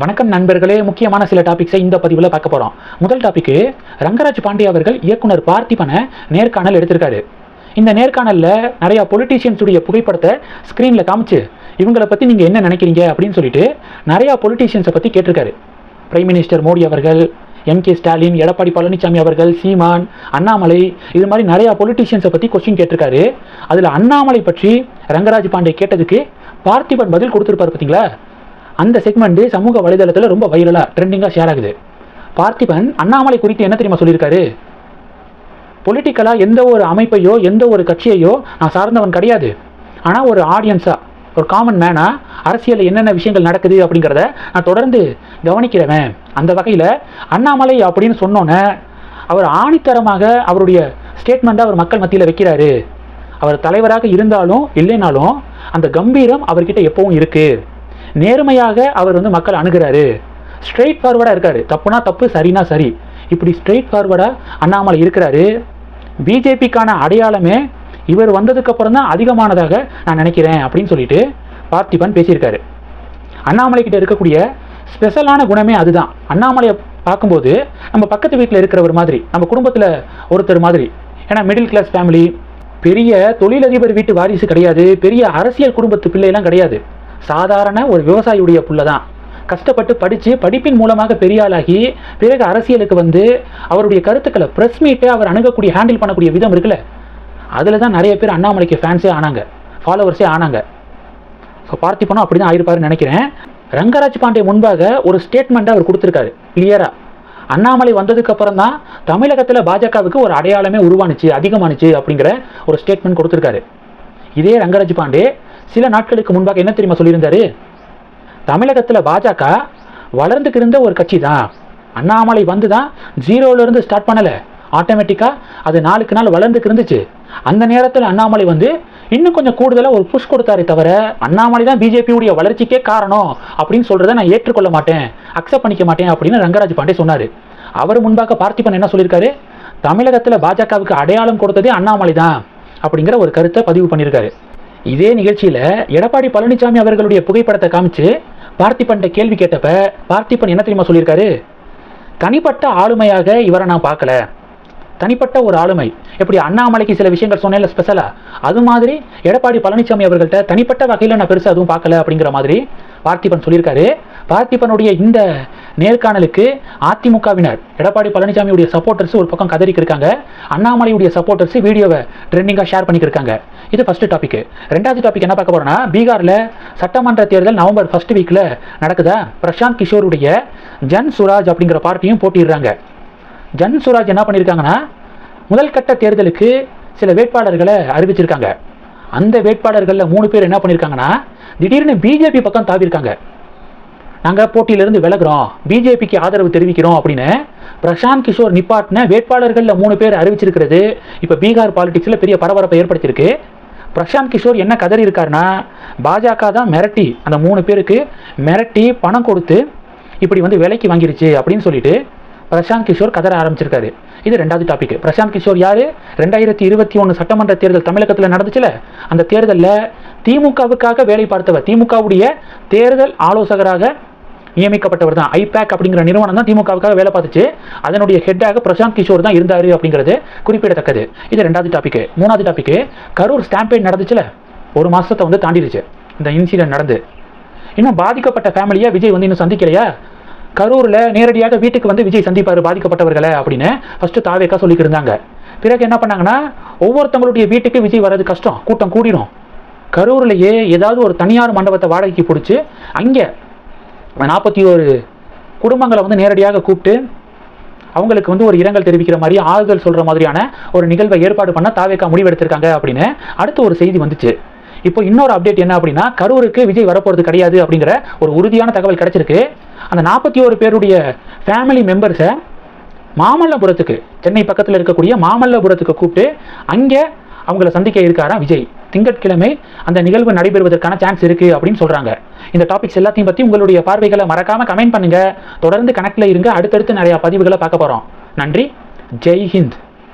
வணக்கம் நண்பர்களே முக்கியமான சில டாபிக்ஸை இந்த பதிவில் பார்க்க போகிறோம் முதல் டாபிக்கு ரங்கராஜ் பாண்டே அவர்கள் இயக்குனர் பார்த்திபனை நேர்காணல் எடுத்திருக்காரு. இந்த நேர்காணலில் நிறையா பொலிட்டீஷியன்ஸுடைய புகைப்படத்தை ஸ்க்ரீனில் காமிச்சு இவங்களை பற்றி நீங்கள் என்ன நினைக்கிறீங்க அப்படின்னு சொல்லிட்டு நிறையா பொலிட்டீஷியன்ஸை பற்றி கேட்டிருக்காரு. பிரைம் மினிஸ்டர் மோடி அவர்கள் எம் கே ஸ்டாலின் எடப்பாடி பழனிசாமி அவர்கள் சீமான் அண்ணாமலை இது மாதிரி நிறையா பொலிட்டீஷியன்ஸை பற்றி கொஸ்டின் கேட்டிருக்காரு. அதில் அண்ணாமலை பற்றி ரங்கராஜ் பாண்டே கேட்டதுக்கு பார்த்திபன் பதில் கொடுத்துருப்பாரு பார்த்தீங்களா அந்த செக்மெண்ட் சமூக வலைதளத்தில் ரொம்ப வைரலாக ட்ரெண்டிங்காக ஷேர் ஆகுது. பார்த்திபன் அண்ணாமலை குறித்து என்ன தெரியுமா சொல்லியிருக்காரு? பொலிட்டிக்கலாக எந்த ஒரு அமைப்பையோ எந்த ஒரு கட்சியையோ நான் சார்ந்தவன் கிடையாது. ஆனால் ஒரு ஆடியன்ஸாக ஒரு காமன் மேனாக அரசியலில் என்னென்ன விஷயங்கள் நடக்குது அப்படிங்கிறத நான் தொடர்ந்து கவனிக்கிறவன். அந்த வகையில் அண்ணாமலை அப்படின்னு சொன்னோன்னே அவர் ஆணித்தரமாக அவருடைய ஸ்டேட்மெண்ட்டை அவர் மக்கள் மத்தியில் வைக்கிறாரு. அவர் தலைவராக இருந்தாலும் இல்லைனாலும் அந்த கம்பீரம் அவர்கிட்ட எப்பவும் இருக்குது நேர்மையாக அவர் வந்து மக்கள் அணுகிறாரு. ஸ்ட்ரெயிட் ஃபார்வர்டாக இருக்காரு. தப்புனா தப்பு சரினா சரி. இப்படி ஸ்ட்ரெயிட் ஃபார்வர்டாக அண்ணாமலை இருக்கிறாரு. பிஜேபிக்கான அடையாளமே இவர் வந்ததுக்கப்புறம் தான் அதிகமானதாக நான் நினைக்கிறேன் அப்படின்னு சொல்லிட்டு பார்த்திபன் பேசியிருக்காரு. அண்ணாமலை கிட்ட இருக்கக்கூடிய ஸ்பெஷலான குணமே அதுதான். அண்ணாமலையை பார்க்கும்போது நம்ம பக்கத்து வீட்டில் இருக்கிறவர் மாதிரி நம்ம குடும்பத்தில் ஒருத்தர் மாதிரி ஏன்னா மிடில் கிளாஸ் ஃபேமிலி பெரிய தொழிலதிபர் வீட்டு வாரிசு கிடையாது பெரிய அரசியல் குடும்பத்து பிள்ளைலாம் கிடையாது. சாதாரண ஒரு விவசாயியுடைய புள்ள தான் கஷ்டப்பட்டு படித்து படிப்பின் மூலமாக பெரிய ஆளாகி பிறகு அரசியலுக்கு வந்து அவருடைய கருத்துக்களை ப்ரெஸ் மீட்டை அவர் அணுகக்கூடிய ஹேண்டில் பண்ணக்கூடிய விதம் இருக்குல்ல? அதில் தான் நிறைய பேர் அண்ணாமலைக்கு ஃபேன்ஸே ஆனாங்க. ஃபாலோவர்ஸே ஆனாங்க. ஸோ பார்த்திபனும் அப்படி தான் ஆயிருப்பாருன்னு நினைக்கிறேன். ரங்கராஜ் பாண்டே முன்பாக ஒரு ஸ்டேட்மெண்ட்டை அவர் கொடுத்துருக்காரு. கிளியராக அண்ணாமலை வந்ததுக்கு அப்புறம் தான் தமிழகத்தில் பாஜகவுக்கு ஒரு அடையாளமே உருவானுச்சு அதிகமானுச்சு அப்படிங்கிற ஒரு ஸ்டேட்மெண்ட் கொடுத்துருக்காரு. இதே ரங்கராஜ் பாண்டே சில நாட்களுக்கு முன்பாக என்ன தெரியுமா சொல்லியிருந்தாரு? தமிழகத்தில் பாஜக வளர்ந்துக்கு இருந்த ஒரு கட்சி தான் அண்ணாமலை வந்து தான் ஜீரோலேருந்து ஸ்டார்ட் பண்ணலை. ஆட்டோமேட்டிக்காக அது நாளுக்கு நாள் வளர்ந்துக்கு இருந்துச்சு அந்த நேரத்தில் அண்ணாமலை வந்து இன்னும் கொஞ்சம் கூடுதலாக ஒரு புஷ் கொடுத்தாரே தவிர அண்ணாமலை தான் பிஜேபியுடைய வளர்ச்சிக்கே காரணம் அப்படின்னு சொல்கிறத நான் ஏற்றுக்கொள்ள மாட்டேன். அக்செப்ட் பண்ணிக்க மாட்டேன் அப்படின்னு ரங்கராஜ் பாண்டே சொன்னார். அவர் முன்பாக பார்த்திபன் என்ன சொல்லியிருக்காரு? தமிழகத்தில் பாஜகவுக்கு அடையாளம் கொடுத்ததே அண்ணாமலை தான் அப்படிங்கிற ஒரு கருத்தை பதிவு பண்ணியிருக்காரு. இதே நிகழ்ச்சியில் எடப்பாடி பழனிசாமி அவர்களுடைய புகைப்படத்தை காமிச்சு பார்த்திபன்ட்ட கேள்வி கேட்டப்ப பார்த்திபன் என்ன தெரியுமா சொல்லியிருக்காரு? தனிப்பட்ட ஆளுமையாக இவரை நான் பார்க்கல. தனிப்பட்ட ஒரு ஆளுமை. எப்படி அண்ணாமலைக்கு சில விஷயங்கள் சொன்னேன்ல ஸ்பெஷலா அது மாதிரி எடப்பாடி பழனிசாமி அவர்கள்ட்ட தனிப்பட்ட வகையில் நான் பெருசாக அதுவும் பார்க்கல அப்படிங்கிற மாதிரி பார்த்திபன் சொல்லியிருக்காரு. பார்த்திபனுடைய இந்த நேர்காணலுக்கு அதிமுகவினர் எடப்பாடி பழனிசாமியுடைய சப்போர்ட்டர்ஸ் ஒரு பக்கம் கதறிக்கு இருக்காங்க அண்ணாமலையுடைய சப்போர்ட்டர்ஸ் வீடியோவை ட்ரெண்டிங்காக ஷேர் பண்ணிக்கிருக்காங்க. இது ஃபஸ்ட்டு டாபிக் ரெண்டாவது டாபிக் என்ன பார்க்க போகிறோம்னா பீகாரில் சட்டமன்ற தேர்தல் நவம்பர் ஃபர்ஸ்ட் வீக்கில் நடக்குதா? பிரசாந்த் கிஷோருடைய ஜன் சுராஜ் அப்படிங்கிற பார்ட்டியும் போட்டிடுறாங்க ஜன் சுராஜ் என்ன பண்ணியிருக்காங்கன்னா முதல்கட்ட தேர்தலுக்கு சில வேட்பாளர்களை அறிவிச்சிருக்காங்க. அந்த வேட்பாளர்களில் மூணு பேர் என்ன பண்ணியிருக்காங்கன்னா திடீர்னு பிஜேபி பக்கம் தாவிருக்காங்க நாங்கள் போட்டியிலிருந்து விலகுறோம். பிஜேபிக்கு ஆதரவு தெரிவிக்கிறோம் அப்படின்னு பிரசாந்த் கிஷோர் நிப்பாட்டின வேட்பாளர்களில் மூணு பேர் அறிவிச்சிருக்கிறது. இப்போ பீகார் பாலிடிக்ஸில் பெரிய பரபரப்பை ஏற்படுத்தியிருக்கு. பிரசாந்த் கிஷோர் என்ன கதறி இருக்காருன்னா பாஜக தான் மிரட்டி அந்த மூணு பேருக்கு மிரட்டி பணம் கொடுத்து இப்படி வந்து விலைக்கு வாங்கிருச்சு அப்படின்னு சொல்லிட்டு பிரசாந்த் கிஷோர் கதற ஆரம்பிச்சிருக்காரு. இது ரெண்டாவது டாபிக் பிரசாந்த் கிஷோர் யார்? ரெண்டாயிரத்தி இருபத்தி ஒன்று சட்டமன்ற தேர்தல் தமிழகத்தில் நடந்துச்சுல? அந்த தேர்தலில் திமுகவுக்காக வேலை பார்த்தவர் திமுகவுடைய தேர்தல் ஆலோசகராக நியமிக்கப்பட்டவர் தான். ஐபேக் அப்படிங்கிற நிறுவனம் தான் திமுகவுக்காக வேலை பார்த்துச்சு. அதனுடைய ஹெட்டாக பிரசாந்த் கிஷோர் தான் இருந்தார் அப்படிங்கிறது குறிப்பிடத்தக்கது. இது ரெண்டாவது டாபிக் மூணாவது டாபிக் கரூர் ஸ்டாம்பேட் நடந்துச்சுல? ஒரு மாதத்தை வந்து தாண்டிடுச்சு. இந்த இன்சிடென்ட் நடந்து. இன்னும் பாதிக்கப்பட்ட ஃபேமிலியை விஜய் வந்து இன்னும் சந்திக்கலையா? கரூரில் நேரடியாக வீட்டுக்கு வந்து விஜய் சந்திப்பார் பாதிக்கப்பட்டவர்களை அப்படின்னு ஃபஸ்ட்டு தாவேக்கா சொல்லிக்கிட்டு இருந்தாங்க. பிறகு என்ன பண்ணாங்கன்னா ஒவ்வொருத்தவங்களுடைய வீட்டுக்கு விஜய் வர்றது கஷ்டம். கூட்டம் கூடிடும் கரூர்லேயே ஏதாவது ஒரு தனியார் மண்டபத்தை வாடகைக்கு பிடிச்சி அங்கே நாற்பத்தி ஒரு குடும்பங்களை வந்து நேரடியாக கூப்பிட்டு அவங்களுக்கு வந்து ஒரு இரங்கல் தெரிவிக்கிற மாதிரி ஆறுதல் சொல்கிற மாதிரியான ஒரு நிகழ்வை ஏற்பாடு பண்ண தாவேக்கா முடிவெடுத்திருக்காங்க அப்படின்னு அடுத்த ஒரு செய்தி வந்துச்சு. இப்போ இன்னொரு அப்டேட் என்ன அப்படின்னா கரூருக்கு விஜய் வரப்போகிறது கிடையாது அப்படிங்கிற ஒரு உறுதியான தகவல் கிடைச்சிருக்கு. அந்த நாற்பத்தி ஒரு பேருடைய ஃபேமிலி மெம்பர்ஸை மாமல்லபுரத்துக்கு சென்னை பக்கத்தில் இருக்கக்கூடிய மாமல்லபுரத்துக்கு கூப்பிட்டு அங்கே அவங்கள சந்திக்க இருக்காராம் விஜய். திங்கட்கிழமை அந்த நிகழ்வு நடைபெறுவதற்கான சான்ஸ் இருக்கு அப்படின்னு சொல்றாங்க. இந்த டாபிக்ஸ் எல்லாத்தையும் பத்தி உங்களுடைய பார்வைகளை மறக்காம கமெண்ட் பண்ணுங்க. தொடர்ந்து கணக்கில் இருங்க. அடுத்தடுத்து நிறைய பதிவுகளை பார்க்க போறோம். நன்றி. ஜெய் ஹிந்த்.